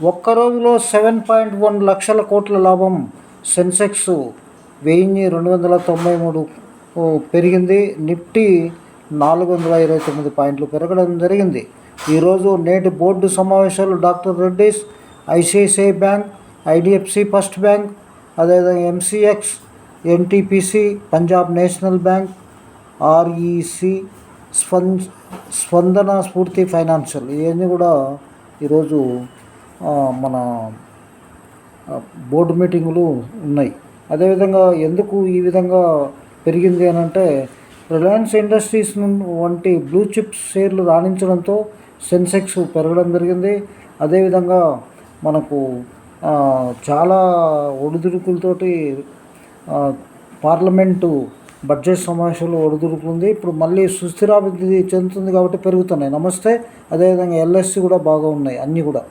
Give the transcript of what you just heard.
ఒక్క రోజులో seven point one లక్షల కోట్ల లాభం సెన్సెక్స్ వెయ్యి రెండు వందల తొంభై మూడు పెరిగింది. నిఫ్టీ నాలుగు వందల ఇరవై తొమ్మిది పాయింట్లు పెరగడం జరిగింది. ఈరోజు నేటి బోర్డు సమావేశాలు doctor Reddy's ICICI bank IDFC first bank అదేవిధంగా MCX NTPC Punjab national bank REC స్పంద Spandana Sphoorty financial ఇవన్నీ కూడా ఈరోజు మన బోర్డు మీటింగులు ఉన్నాయి. అదేవిధంగా ఎందుకు ఈ విధంగా పెరిగింది అని అంటే రిలయన్స్ ఇండస్ట్రీస్ వంటి బ్లూ చిప్స్ షేర్లు రాణించడంతో సెన్సెక్స్ పెరగడం జరిగింది. అదేవిధంగా మనకు చాలా ఒడిదుడుకులతోటి పార్లమెంటు బడ్జెట్ సమావేశంలో ఒడిదుడుకుంది. ఇప్పుడు మళ్ళీ సుస్థిరాభివృద్ధి చెందుతుంది కాబట్టి పెరుగుతున్నాయి. నమస్తే. అదేవిధంగా ఎల్ఎస్సి కూడా బాగా ఉన్నాయి. అన్నీ కూడా.